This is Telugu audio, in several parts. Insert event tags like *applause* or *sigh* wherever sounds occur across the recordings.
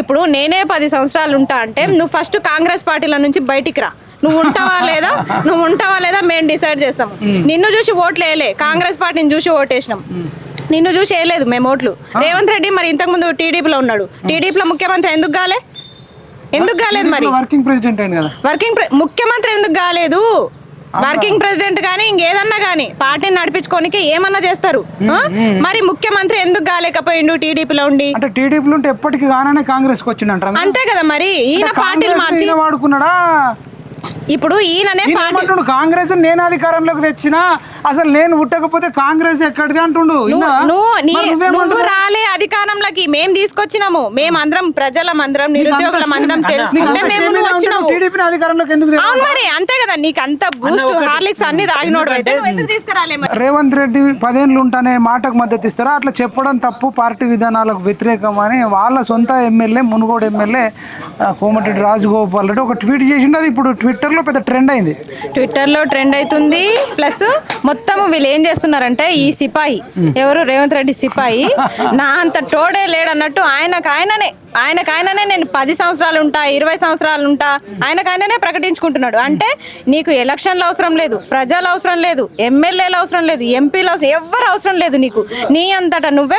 ఇప్పుడు నేనే పది సంవత్సరాలు ఉంటా అంటే నువ్వు ఫస్ట్ కాంగ్రెస్ పార్టీల నుంచి బయటికి రా. నువ్వు ఉంటావా లేదా? *laughs* నువ్వు ఉంటావా లేదా మేము డిసైడ్ చేస్తాము నిన్ను చూసి ఓట్లు వేయలే. కాంగ్రెస్ పార్టీని చూసి ఓటేసినాం. నిన్ను చూసి వేయలేదు మేము ఓట్లు. రేవంత్ రెడ్డి మరి ఇంతకుముందు టీడీపీలో ఉన్నాడు. టీడీపీలో ముఖ్యమంత్రి ఎందుకు కాలే? ఎందుకు కాలేదు మరి? వర్కింగ్ ప్రెసిడెంట్ ముఖ్యమంత్రి ఎందుకు కాలేదు? వర్కింగ్ ప్రెసిడెంట్ కానీ ఇంకేదన్నా కానీ పార్టీని నడిపించుకోనికి ఏమన్నా చేస్తారు? మరి ముఖ్యమంత్రి ఎందుకు కాలేకపోయిండు టీడీపీలో ఉండి? అంటే టీడీపీలో ఉంటే ఎప్పటికి కాననే కాంగ్రెస్కి వచ్చిండంటారా అంతే కదా మరి ఈయన పార్టీలు మార్చి వాడుకున్నాడా? ఇప్పుడు ఈయననే ఈయన పార్టీ కాంగ్రెస్ నేను అధికారంలోకి తెచ్చినా అసలు నేను పుట్టకపోతే కాంగ్రెస్ ఎక్కడిది అంటుండు? నువ్వు? రాలే అధికారంలోకి మేం తీసుకొచ్చినాము. మేమందరం ప్రజల మందరం నిరుద్యోగుల మందరం తెలుసుకుంటే మేము టీడీపీని అధికారంలోకి ఎందుకు అవును మరి అంతే కదా నీకు అంత బూస్ట్ హార్లిక్స్ అన్ని తాగినోడు అయితే నువ్వు ఎందుకు తీసుకురాలే మరి? రేవంత్ రెడ్డి పదేళ్ళు ఉంటానే మాటకు మద్దతు ఇస్తారా? అట్లా చెప్పడం తప్పు పార్టీ విధానాలకు వ్యతిరేకం అని వాళ్ళ సొంత ఎమ్మెల్యే మునుగోడు ఎమ్మెల్యే ఆ, కోమటిరెడ్డి రాజగోపాల్ రెడ్డి ఒక ట్వీట్ చేసిండు అది ఇప్పుడు ట్విట్టర్లో పెద్ద ట్రెండ్ అయింది. ట్విట్టర్లో ట్రెండ్ అవుతుంది ప్లస్ మొత్తం వీళ్ళు ఏం చేస్తున్నారంటే ఈ సిపాయి ఎవరు? రేవంత్ రెడ్డి సిపాయి. నా అంత టోడే లేడన్నట్టు ఆయనకు ఆయననే ఆయనకైనానే ఆయననే నేను పది సంవత్సరాలు ఉంటా ఇరవై సంవత్సరాలు ఉంటా ఆయనకైనానే ఆయననే ప్రకటించుకుంటున్నాడు. అంటే నీకు ఎలక్షన్లు అవసరం లేదు ప్రజలు అవసరం లేదు ఎమ్మెల్యేలు అవసరం లేదు ఎంపీలు అవసరం ఎవ్వరు అవసరం లేదు నీకు. నీ అంతటా నువ్వే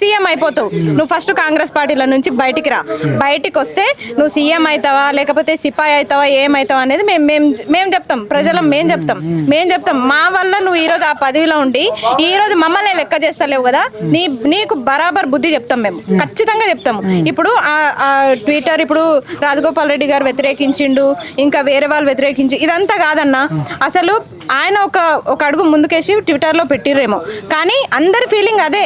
సీఎం అయిపోతావు. నువ్వు ఫస్ట్ కాంగ్రెస్ పార్టీల నుంచి బయటికి రా. బయటికి వస్తే నువ్వు సీఎం అవుతావా లేకపోతే సిపాయి అవుతావా ఏమవుతావా అనేది మేము మేము మేము చెప్తాం. ప్రజలం మేము చెప్తాం. మేము చెప్తాం. మా వల్ల నువ్వు ఈరోజు ఆ పదవిలో ఉండి ఈరోజు మమ్మల్ని లెక్క చేస్తలేవు కదా. నీ నీకు బరాబర్ బుద్ధి చెప్తాం మేము. ఖచ్చితంగా చెప్తాము. ఇప్పుడు ఆ- ట్విట్టర్ ఇప్పుడు రాజగోపాల్ రెడ్డి గారు వ్యతిరేకించిండు ఇంకా వేరే వాళ్ళు వ్యతిరేకించి ఇదంతా కాదన్నా. అసలు ఆయన ఒక ఒక అడుగు ముందుకేసి ట్విట్టర్లో పెట్టిర్రేమో. కానీ అందరి ఫీలింగ్ అదే.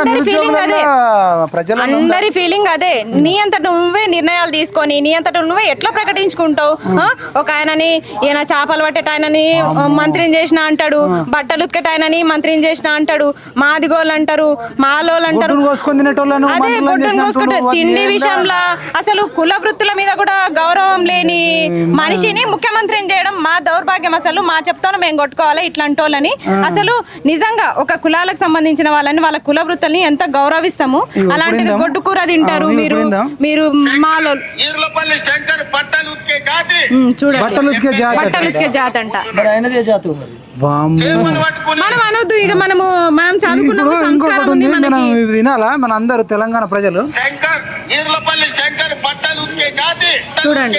అందరి ఫీలింగ్ అదే. అందరి ఫీలింగ్ అదే. నీ అంతట నువ్వే నిర్ణయాలు తీసుకొని నీ అంతట నువ్వే ఎట్లా ప్రకటించుకుంటావు? ఒక ఆయనని ఈయన చేపలు పట్టేట ఆయనని మంత్రిని చేసిన అంటాడు బట్టలు ఉతికేట ఆయనని మంత్రిని చేసిన అంటాడు మాదిగోళ్ళు అంటారు మాలోళ్ళు అంటారు. అదే గొడ్డును కోసుకుంటే తిండి? విషయంలో అసలు కుల వృత్తుల మీద కూడా గౌరవం లేని మనిషిని ముఖ్యమంత్రిని చేయడం మా దౌర్భాగ్యం అసలు మా చెప్తాను మేము కొట్టుకోవాలి ఇట్లాంటి వాళ్ళని అసలు నిజంగా ఒక కులాలకు సంబంధించిన వాళ్ళని వాళ్ళ కుల వృత్తుల్ని ఎంత గౌరవిస్తాము? అలాంటిది విందాం. గొడ్డు కూర తింటారు మీరు. మీరు మాలో బట్టలు చూడండి. ఉతికే జాతి అంట. మనం అనొద్దు ఇక మనము మనం చదువుకున్న సంస్కారం ఉంది మనకి. మన అందరూ తెలంగాణ ప్రజలు. శంకర్ ఈర్లపల్లి శంకర్ బట్టలు ఉతికే జాతి బట్టలు చూడండి.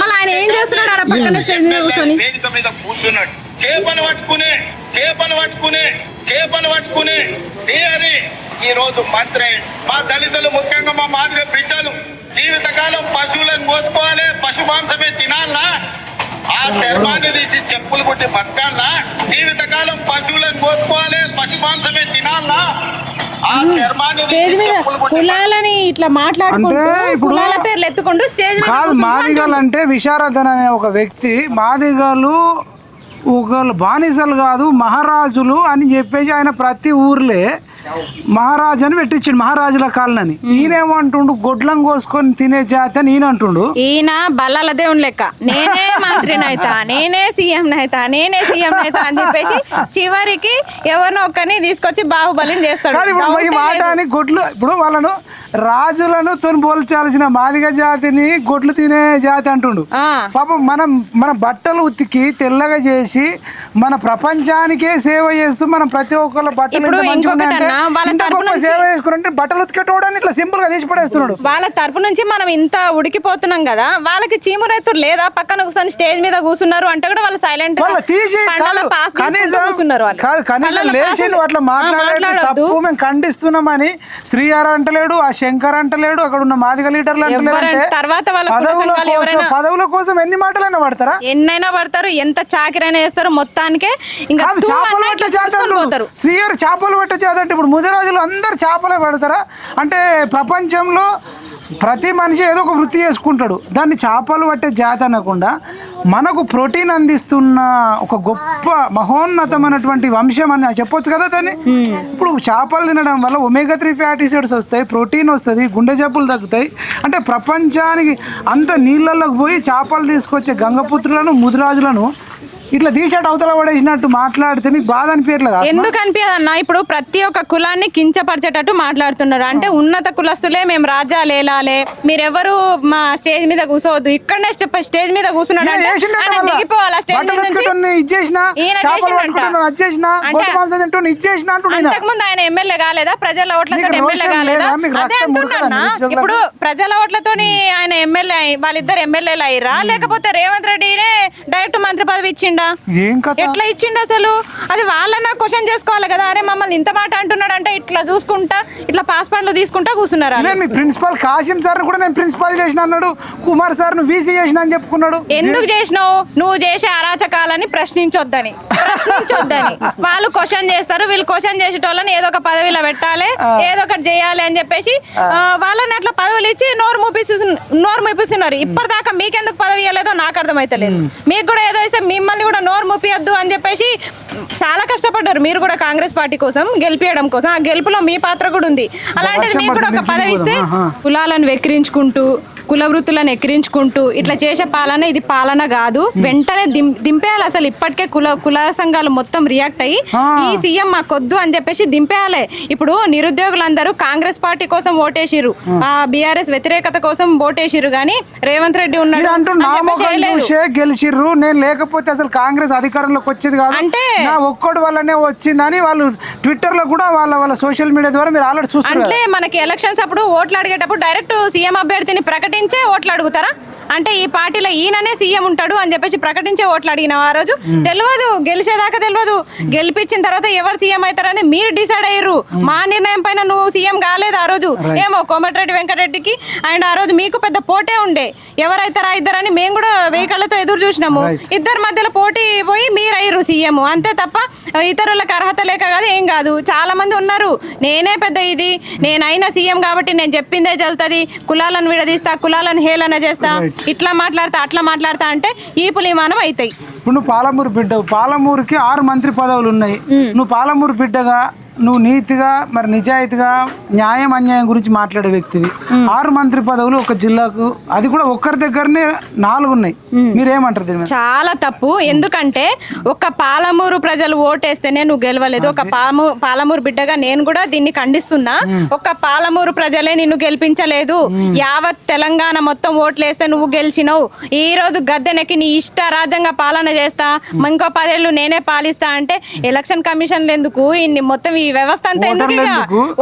మళ్ళీ ఆయన ఏం చేస్తున్నాడు? ఆడ పక్కన స్టేజ్ మీద కూర్చొని. వేదిక మీద కూర్చున్నాడు. చేపలు పట్టుకునే చేపలు పట్టుకునే చేపలు పట్టుకునే శ్రీహరి ఈ రోజు మంత్రి మా దళితులు ముఖ్యంగా మా మాదిగ బిడ్డలు జీవితకాలం పశువులను కోసుకోవాలి పశు మాంసమే తినాలనా? ఆ చర్మాన్ని తీసి చెప్పులు కుట్టి బతకాలనా? జీవితకాలం పశువులను కోసుకోవాలి పశు మాంసమే తినాలనా? స్టేజ్ మీద కులాలని ఇట్లా మాట్లాడుకుంటూ కులాల పేర్లు ఎత్తుకుంటూ స్టేజ్ మీద కాదు మాదిగలు అంటే విశారదన్ అనే ఒక వ్యక్తి మాదిగలు ఒకళ్ళు బానిసలు కాదు మహారాజులు అని చెప్పేసి ఆయన ప్రతి ఊర్లే మహారాజు అని పెట్టించిండు మహారాజుల కాలనని. ఈయనేమంటుండు గొడ్లం కోసుకొని తినే జాతి అని ఈయన అంటుండు. ఈయన బల్లాల దేవుని లెక్క. నేనే మంత్రిని అయితా నేనే సీఎం అయితా నేనే సీఎం అయితా అని చెప్పేసి చివరికి ఎవరినో ఒక్కరిని తీసుకొచ్చి బాహుబలిని చేస్తాడు. గొడ్లు ఇప్పుడు వాళ్ళను రాజులను తోని పోల్చాల్సిన మాదిగ జాతిని గొడ్లు తినే జాతి అంటుండు. పాపం మనం మన బట్టలు ఉతికి తెల్లగా చేసి మన ప్రపంచానికే సేవ చేస్తూ మనం ప్రతి ఒక్కళ్ళ బట్టలు సేవ చేసుకున్నారంటే బట్టలు ఉతికేటోడని ఇట్లా సింపుల్గా తీసి పడేస్తున్నాడు వాళ్ళ తరపు నుంచి మనం ఇంత ఉడికిపోతున్నాం కదా వాళ్ళకి చీమురెత్తురు లేదా పక్కన కూర్చొని స్టేజ్ మీద కూర్చున్నారు అంటే కూడా వాళ్ళు సైలెంట్ వాళ్ళ తీసి కనీసం లేచి అట్లా మాట్లాడొద్దు. తప్పు మేము ఖండిస్తున్నామని శ్రీహార అంటలేడు ఆ శంకర్ అంటలేడు అక్కడ ఉన్న మాదిగ లీడర్లు అంటలేడు ఎవరైనా- అంటే తర్వాత వాళ్ళ పదవుల కోసం పదవుల కోసం ఎన్ని మాటలైనా పడతారా ఎన్నైనా పడతారు ఎంత చాకిరైనా చేస్తారు మొత్తానికే. ఇంకా చేపలు పట్టే పోతారు. శ్రీహరి చేపలు పట్టే చేత అంటే ఇప్పుడు ముదిరాజులు అందరు చేపలే పడతారా? అంటే ప్రపంచంలో ప్రతి మనిషి ఏదో ఒక వృత్తి చేసుకుంటాడు. దాన్ని చేపలు పట్టే జాతి అనకుండా మనకు ప్రోటీన్ అందిస్తున్న ఒక గొప్ప మహోన్నతమైనటువంటి వంశం అని చెప్పొచ్చు కదా దాన్ని ఇప్పుడు చేపలు తినడం వల్ల ఒమేగా త్రీ ఫ్యాటీ యాసిడ్స్ వస్తాయి ప్రోటీన్ వస్తుంది గుండె జబ్బులు తగ్గుతాయి. అంటే ప్రపంచానికి అంత నీళ్ళల్లోకి పోయి చేపలు తీసుకొచ్చే గంగపుత్రులను ముదిరాజులను ఇట్లా తీసేట అవతల పడేసినట్టు మాట్లాడితే మీకు బాధ అనిపించట్లేదా ఎందుకు అనిపించదన్న? ఇప్పుడు ప్రతి ఒక్క కులాన్ని కించపరిచేటట్టు మాట్లాడుతున్నారు. అంటే ఉన్నత కులస్తులే మేము రాజ్యాలు ఏలాలే. మీరెవరు మా స్టేజ్ మీద కూర్చోవద్దు ఇక్కడనే స్టెప్- స్టేజ్ మీద కూర్చున్నాడు దిగిపోవాలా స్టేజ్ మీద అంతకుముందు ఆయన ఎమ్మెల్యే కాలేదా? ప్రజల ఓట్లతో ఎమ్మెల్యే కాలేదా? అదే అంటున్నా? ఇప్పుడు ప్రజల ఓట్లతోని ఆయన ఎమ్మెల్యే వాళ్ళిద్దరు ఎమ్మెల్యేలు అయ్యిరా? లేకపోతే రేవంత్ రెడ్డినే డైరెక్ట్ మంత్రి పదవి ఇచ్చిండా? ఏం కథ? ఎట్లా ఇచ్చిండు అసలు? అది వాళ్ళన్న క్వశ్చన్ చేసుకోవాలి కదా. అరే మమ్మల్ని ఇంత మాట అంటున్నాడు అంటే ఇట్లా చూసుకుంటా ఇట్లా పాస్పోర్ట్లు తీసుకుంటా కూర్చున్నారు మీ ప్రిన్సిపాల్ కాసిం సార్ కూడా నేను ప్రిన్సిపాల్ చేసిన అన్నాడు. కుమార్ సార్ నువ్వు వీసీ చేసిన అని చెప్పుకున్నాడు. ఎందుకు చేసినావు? నువ్వు చేసే అరాచకాలని ప్రశ్నించొద్దని. ప్రశ్నించొద్దని. వాళ్ళు క్వశ్చన్ చేస్తారు. వీళ్ళు క్వశ్చన్ చేసేటోళ్ళని ఏదో ఒక పదవిలో పెట్టాలి ఏదో ఒకటి చేయాలి అని చెప్పేసి వాళ్ళని అట్లా పదవులు ఇచ్చి నోరు మూపిస్తు నోరు మూపిస్తున్నారు. ఇప్పటిదాకా మీకెందుకు పదవి ఇవ్వలేదో నాకు అర్థమైతలేదు. మీకు కూడా ఏదో మిమ్మల్ని కూడా నోరు మూపియొద్దు అని చెప్పేసి చాలా కష్టపడ్డారు. మీరు కూడా కాంగ్రెస్ పార్టీ కోసం గెలిపియడం కోసం. ఆ గెలుపులో మీ పాత్ర కూడా ఉంది. అలాంటిది మీకు కూడా ఒక పదవి ఇస్తే కులాలను వెక్కిరించుకుంటూ కుల వృత్తులను ఎక్కిరించుకుంటూ ఇట్లా చేసే పాలన ఇది పాలన కాదు. వెంటనే దింపేయాలి. అసలు ఇప్పటికే కుల కుల సంఘాలు మొత్తం రియాక్ట్ అయ్యి ఈ సీఎం మాకొద్దు అని చెప్పేసి దింపేయాలి. ఇప్పుడు నిరుద్యోగులందరూ కాంగ్రెస్ పార్టీ కోసం ఓటేసిర్రు. ఆ. బీఆర్ఎస్ వ్యతిరేకత కోసం ఓటేసిర్రు కానీ రేవంత్ రెడ్డి ఉన్నాడు గెలిచిర్రు. నేను లేకపోతే అసలు కాంగ్రెస్ అధికారంలోకి వచ్చేది కాదు. అంటే- ఒక్కడి వల్లనే వచ్చిందని వాళ్ళు ట్విట్టర్లో కూడా వాళ్ళ వాళ్ళ సోషల్ మీడియా ద్వారా మీరు ఆల్రెడీ చూస్తారు అంటే మనకి ఎలక్షన్స్ అప్పుడు ఓట్లు అడిగేటప్పుడు డైరెక్ట్ సీఎం అభ్యర్థిని ప్రకటించే ఓట్లు అడుగుతారా? అంటే ఈ పార్టీలో ఈయననే సీఎం ఉంటాడు అని చెప్పేసి ప్రకటించే ఓట్లు అడిగిన ఆ రోజు తెలియదు గెలిచేదాకా తెలియదు గెలిపించిన తర్వాత ఎవరు సీఎం అవుతారని మీరు డిసైడ్ అయ్యారు. మా నిర్ణయం పైన నువ్వు సీఎం కాలేదు ఆ రోజు. ఏమో కోమటిరెడ్డి వెంకటరెడ్డికి అండ్ ఆ రోజు మీకు పెద్ద పోటే ఉండే. ఎవరైతారా ఇద్దరని మేము కూడా వెయ్యి కళ్ళతో ఎదురు చూసినాము. ఇద్దరి మధ్యలో పోటీ పోయి మీరు అయ్యారు సీఎం. అంతే తప్ప ఇతరులకు అర్హత లేక కాదు ఏం కాదు. చాలా మంది ఉన్నారు. నేనే పెద్ద ఇది. నేనైనా సీఎం కాబట్టి నేను చెప్పిందే జల్లుతుంది కులాలను విడదీస్తా కులాలను హేళన చేస్తా. ఇట్లా మాట్లాడతా అట్లా మాట్లాడతా అంటే ఈ పులిమానం అవుతాయి ఇప్పుడు నువ్వు పాలమూరు బిడ్డవు. పాలమూరుకి ఆరు మంత్రి పదవులు ఉన్నాయి. నువ్వు పాలమూరు బిడ్డగా నువ్వు నీతిగా మరి నిజాయితీగా న్యాయం అన్యాయం గురించి మాట్లాడే వ్యక్తివి. ఆరు మంత్రి పదవులు ఒక జిల్లాకు అది కూడా ఒక్కరి దగ్గరనే నాలుగు ఉన్నాయి. మీరేమంటారు దీని చాలా తప్పు. ఎందుకంటే ఒక పాలమూరు ప్రజలు ఓటేస్తేనే నువ్వు గెలవలేదు. ఒక పాలమూ పాలమూరు బిడ్డగా నేను కూడా దీన్ని ఖండిస్తున్నా. ఒక పాలమూరు ప్రజలే నిన్ను గెలిపించలేదు. యావత్ తెలంగాణ మొత్తం ఓట్లేస్తే నువ్వు గెలిచినావు. ఈ రోజు గద్దెనెక్కి నీ ఇష్ట రాజ్యంగా పాలన చేస్తా. ఇంకో పదేళ్ళు నేనే పాలిస్తా అంటే ఎలక్షన్ కమిషన్లు ఎందుకు? ఇన్ని మొత్తం ఈ వ్యవస్థ అంతా ఎందుకు? ఇక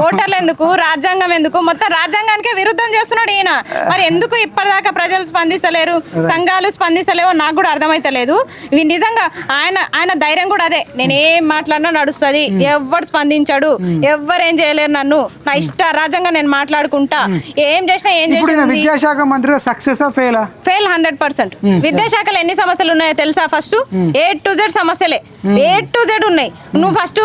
ఓటర్లు ఎందుకు? రాజ్యాంగం ఎందుకు? మొత్తం రాజ్యాంగానికే విరుద్ధం చేస్తున్నాడు ఈయన. మరి ఎందుకు ఇప్పటిదాకా ప్రజలు స్పందిస్తలేరు? సంఘాలు స్పందిస్తలేవో నాకు కూడా అర్థమైతలేదు. ఇవి నిజంగా ఆయన ఆయన ధైర్యం కూడా అదే. నేను ఏం మాట్లాడినా నడుస్తుంది. ఎవ్వడు స్పందించాడు? ఎవ్వరు ఏం చేయలేరు నన్ను. నా ఇష్ట రాజ్యంగా నేను మాట్లాడుకుంటా. ఏం చేసినా ఏం చేసింది? విద్యాశాఖ మంత్రిగా సక్సెస్ ఫెయిలా? Fail hundred percent. విద్యాశాఖలో ఎన్ని సమస్యలు ఉన్నాయో తెలుసా ఫస్ట్? ఏ టు జెడ్ సమస్యలే. ఏ టు జెడ్ ఉన్నాయి. నువ్వు ఫస్ట్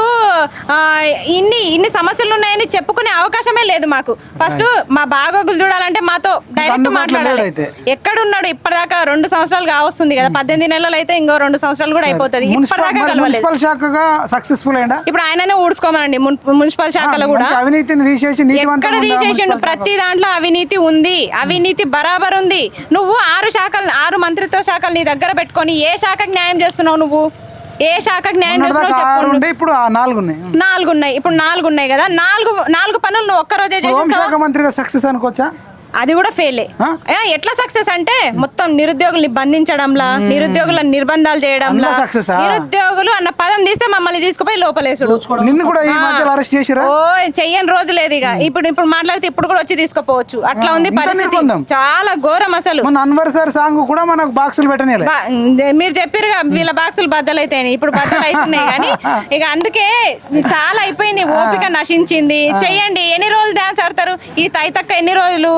ఇన్ని ఇన్ని సమస్యలు ఉన్నాయని చెప్పుకునే అవకాశమే లేదు మాకు. ఫస్ట్ మా బాగోగులు చూడాలంటే మాతో డైరెక్ట్ మాట్లాడాలి. ఎక్కడున్నాడు? ఇప్పటిదాకా రెండు సంవత్సరాలు కావస్తుంది కదా. పద్దెనిమిది నెలలు అయితే ఇంకో రెండు సంవత్సరాలు కూడా అయిపోతుంది. ఇప్పటిదాకా మున్సిపల్ శాఖగా సక్సెస్ఫుల్ ఇప్పుడు ఆయననే ఊడ్చుకోమనండి. మున్- మున్సిపల్ శాఖలో కూడా. మంచి అవినీతిని తీసేసి ఎక్కడ తీసేసిండు? ప్రతి దాంట్లో అవినీతి ఉంది. అవినీతి బరాబర్ ఉంది నువ్వు ఆరు శాఖలు ఆరు మంత్రిత్వ శాఖలు నీ దగ్గర పెట్టుకొని ఏ శాఖకు న్యాయం చేస్తున్నావు నువ్వు? ఏ శాఖకు న్యాయం చేస్తున్నావు మొన్నటిదాకా ఆరు చెప్పు ఉండే ఇప్పుడు నాలుగు ఉన్నాయి నాలుగు ఉన్నాయి ఇప్పుడు నాలుగు ఉన్నాయి కదా. నాలుగు నాలుగు పనులు నువ్వు ఒక్క రోజే చేసేస్తావా? హోంశాఖ మంత్రిగా సక్సెస్ అనుకోవచ్చా? అది కూడా ఫెయిలే ఎట్లా సక్సెస్ అంటే మొత్తం నిరుద్యోగుల్ని బంధించడంలా నిరుద్యోగులను నిర్బంధాలు చేయడంలా ఆ? నిరుద్యోగులు అన్న పదం తీస్తే మమ్మల్ని తీసుకుపోయి లోపలేసుడు. నిన్ను కూడా ఈ మధ్యలో అరెస్ట్ చేసిరా? ఓ చెయ్యని రోజు లేదు ఇక. ఇప్పుడు ఇప్పుడు మాట్లాడితే ఇప్పుడు కూడా వచ్చి తీసుకోపోవచ్చు. అట్లా ఉంది పరిస్థితి? చాలా ఘోరం అసలు. మొన్న అన్వర్ సార్ సాంగ్ కూడా మనకు బాక్సులు పెట్టనేలే. బా- మీరు చెప్పారుగా వీళ్ళ బాక్సులు బద్దలైతాయని. ఇప్పుడు బద్దలు అవుతున్నాయి కానీ *laughs* ఇక అందుకే చాలా అయిపోయింది. ఓపిక నశించింది. చెయ్యండి. ఎన్ని రోజులు డాన్స్ ఆడతారు? ఈ తైతక్క ఎన్ని రోజులు?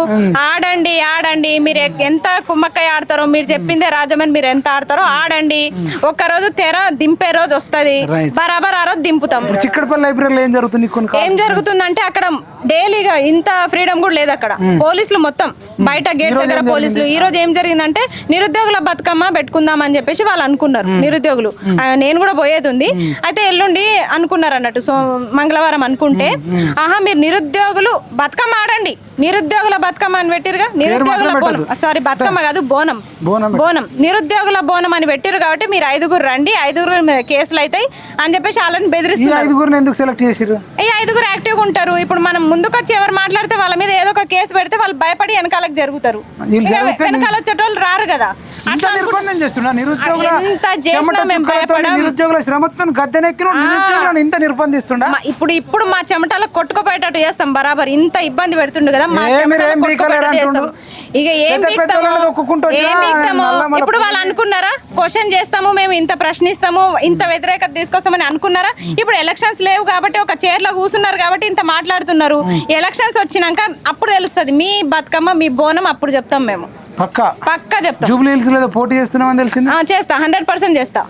ఆడండి ఆడండి. మీరు ఎంత కుమ్మక్కయ్య ఆడతారో మీరు చెప్పిందే రాజమని మీరు ఎంత ఆడతారో ఆడండి. ఒక్క రోజు తెర దింపే రోజు వస్తది. బరాబర్ ఆ రోజు దింపుతాం. చిక్కడపల్లి లైబ్రరీలో ఏం జరుగుతుంది? ఏం జరుగుతుందంటే అక్కడ డైలీగా ఇంత ఫ్రీడమ్ కూడా లేదు అక్కడ. పోలీసులు మొత్తం. బయట గేట్ దగ్గర పోలీసులు. ఈ రోజు ఏం జరిగిందంటే నిరుద్యోగుల బతుకమ్మ పెట్టుకుందాం అని చెప్పేసి వాళ్ళు అనుకున్నారు. నిరుద్యోగులు. ఆ, నేను కూడా పోయేది ఉంది. అయితే ఎల్లుండి అనుకున్నారు అన్నట్టు. సో మంగళవారం అనుకుంటే ఆహా మీరు నిరుద్యోగులు బతుకమ్మ ఆడండి. నిరుద్యోగుల బతుకమ్మ అని పెట్టిరుగా? నిరుద్యోగుల బోనం. సారీ బతుకమ్మ కాదు బోనం. బోనం బోనం. నిరుద్యోగుల బోనం అని పెట్టిరు కాబట్టి మీరు ఐదుగురు రండి. ఐదుగురు మీద కేసులు అవుతాయి అని చెప్పేసి వాళ్ళని బెదిరిస్తున్నారు. ఎందుకు సెలెక్ట్ ఈ ఐదుగురు యాక్టివ్గా ఉంటారు. ఇప్పుడు మనం ముందుకొచ్చి ఎవరు మాట్లాడితే వాళ్ళ మీద ఏదో ఒక కేసు పెడితే వాళ్ళు భయపడి వెనకాలకు జరుగుతారు. వెనకాల వచ్చేటోళ్ళు రారు కదా. అట్లా నిర్బంధం చేస్తున్నా. నిరుద్యోగుల. నిరుద్యోగుల శ్రమతో గద్దెనెక్కిన నిరుద్యోగులను ఇంత నిర్బంధిస్తుండా? ఇప్పుడు ఇప్పుడు మా చెమటలో కొట్టుకుపోయేటట్టు చేస్తాం బరాబర్. ఇంత ఇబ్బంది పెడుతుండు కదా మా ఇక ఏం ఇప్పుడు వాళ్ళు అనుకున్నారా? క్వశ్చన్ చేస్తాము మేము ఇంత ప్రశ్నిస్తాము ఇంత వ్యతిరేకత తీసుకొస్తామని అనుకున్నారా? ఇప్పుడు ఎలక్షన్స్ లేవు కాబట్టి ఒక చైర్లో కూర్చున్నారు కాబట్టి ఇంత మాట్లాడుతున్నారు. ఎలక్షన్స్ వచ్చినాక అప్పుడు తెలుస్తుంది. మీ బతుకమ్మ మీ బోనం అప్పుడు చెప్తాం మేము. పక్క? పక్కా చెప్తాం. జూబ్లీ హిల్స్ లేదో పోటీ చేస్తున్నామని తెలిసింది? చేస్తా. హండ్రెడ్ పర్సెంట్ చేస్తా.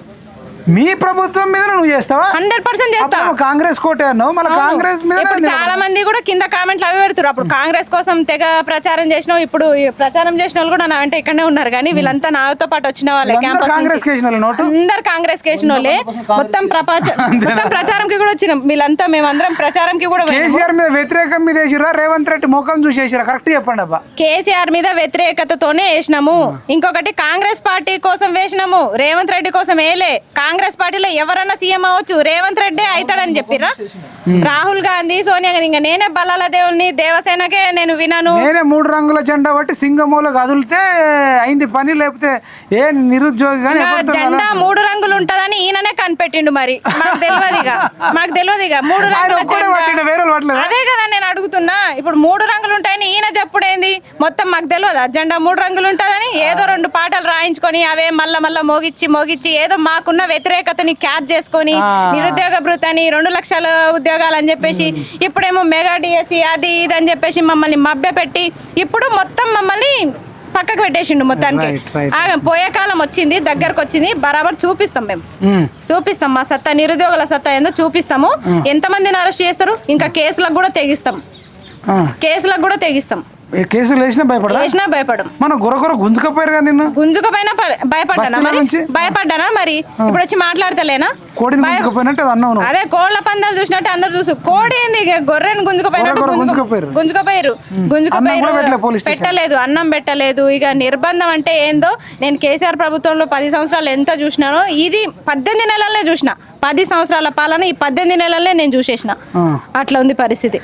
మీ ప్రభుత్వం మీద నువ్వు చేస్తావా? హండ్రెడ్ పర్సెంట్ చేస్తా. అప్పుడు కాంగ్రెస్ కోటే అన్నావు. మళ్ళీ కాంగ్రెస్ మీద ఇప్పుడు చాలా మంది కూడా కింద కామెంట్లు అవి పెడుతున్నారు అప్పుడు కాంగ్రెస్ కోసం తెగ ప్రచారం చేసిన ఇప్పుడు ఈ ప్రచారం చేసిన వాళ్ళు కూడా నా అంటే ఇక్కడనే ఉన్నారు. కానీ వీళ్ళంతా నాతో పాటు వచ్చిన వాళ్ళే క్యాంపస్ కాంగ్రెస్ కేసిన నోటు? అందరు కాంగ్రెస్ కేసిన వాళ్ళే. మొత్తం ప్రపంచ మొత్తం ప్రచారంకి కూడా వచ్చినాం. వీళ్ళంతా మేమందరం ప్రచారంకి కూడా. కేసీఆర్ మీద వ్యతిరేకం మీద వేసిరా రేవంత్ రెడ్డి ముఖం చూసేసిరా కరెక్ట్ చెప్పండి అబ్బా. కేసీఆర్ మీద వ్యతిరేకతతోనే వేసినాము. ఇంకొకటి కాంగ్రెస్ పార్టీ కోసం వేసినాము. రేవంత్ రెడ్డి కోసం వేయలే. కాంగ్రెస్ పార్టీలో ఎవరన్నా సీఎం అవ్వచ్చు. రేవంత్ రెడ్డి అవుతాడని చెప్పిరా రాహుల్ గాంధీ సోనియా గాంధీ ఇంకా నేనే బలాల దేవుల్ని దేవసేనకే నేను వినను. నేనే మూడు రంగుల జెండా బట్టి సింగమూల కదిలితే అయింది పని లేకపోతే ఏ నిరుద్యోగి జెండా మూడు రంగులు ఉంటదని ఈయననే కనిపెట్టిండు మరి. మాకు తెలియదు ఇక. మాకు తెలియదు ఇక. మూడు రంగుల జెండా. అదే కదా నేను అడుగుతున్నా. ఇప్పుడు మూడు రంగులు ఉంటాయని ఈయన చెప్పుడేంది? మొత్తం మాకు తెలియదు? జెండా మూడు రంగులు ఉంటుందని ఏదో రెండు పాటలు రాయించుకొని అవే మళ్ళా మళ్ళా మోగిచ్చి మోగిచ్చి ఏదో మాకున్న వ్యతిరేకతని క్యాచ్ చేసుకొని నిరుద్యోగ భృతని రెండు లక్షల ఉద్యోగాలు అని చెప్పేసి ఇప్పుడేమో మెగా డిఎస్సి అది ఇది అని చెప్పేసి మమ్మల్ని మభ్య పెట్టి ఇప్పుడు మొత్తం మమ్మల్ని పక్కకు పెట్టేసిండు మొత్తానికి. పోయే కాలం వచ్చింది దగ్గరకు వచ్చింది బరాబర్ చూపిస్తాం మేము. చూపిస్తాం మా సత్తా నిరుద్యోగుల సత్తా ఏందో చూపిస్తాము. ఎంతమందిని అరెస్ట్ చేస్తారు? ఇంకా కేసులకు కూడా తెగిస్తాం. కేసులకు కూడా తెగిస్తాం. కేసులు వేసినా భయపడదా వేసినా భయపడం. మన గురగుర గుంజుకపోయారు కదా నిన్ను? గుంజుకపోయినా భయపడ్డానా మరి? నుంచి? భయపడ్డానా మరి? ఇప్పుడు వచ్చి మాట్లాడతలేనా? కోడిని గుంజుకపోయినట్టు అది అన్నావు నువ్వు. అదే కోళ్ళ పందాలు చూసినట్టు అందరు చూసు కోడి ఏంది ఇక? గొర్రెని గుంజుకుపోయినట్టు గొర్రె గుంజుకుపోయారు. గుంజుకుపోయారు. అన్నం కూడా పెట్టలే గుంజుకుపోయారు స్టేషన్. పెట్టలేదు అన్నం పెట్టలేదు. ఇక నిర్బంధం అంటే ఏందో? నేను కేసీఆర్ ప్రభుత్వంలో పది సంవత్సరాలు ఎంత చూసినానో ఇది పద్దెనిమిది నెలలనే చూసిన. పది సంవత్సరాల పాలన ఈ పద్దెనిమిది నెలలనే నేను చూసేసిన. ఆ. అట్లా ఉంది పరిస్థితి.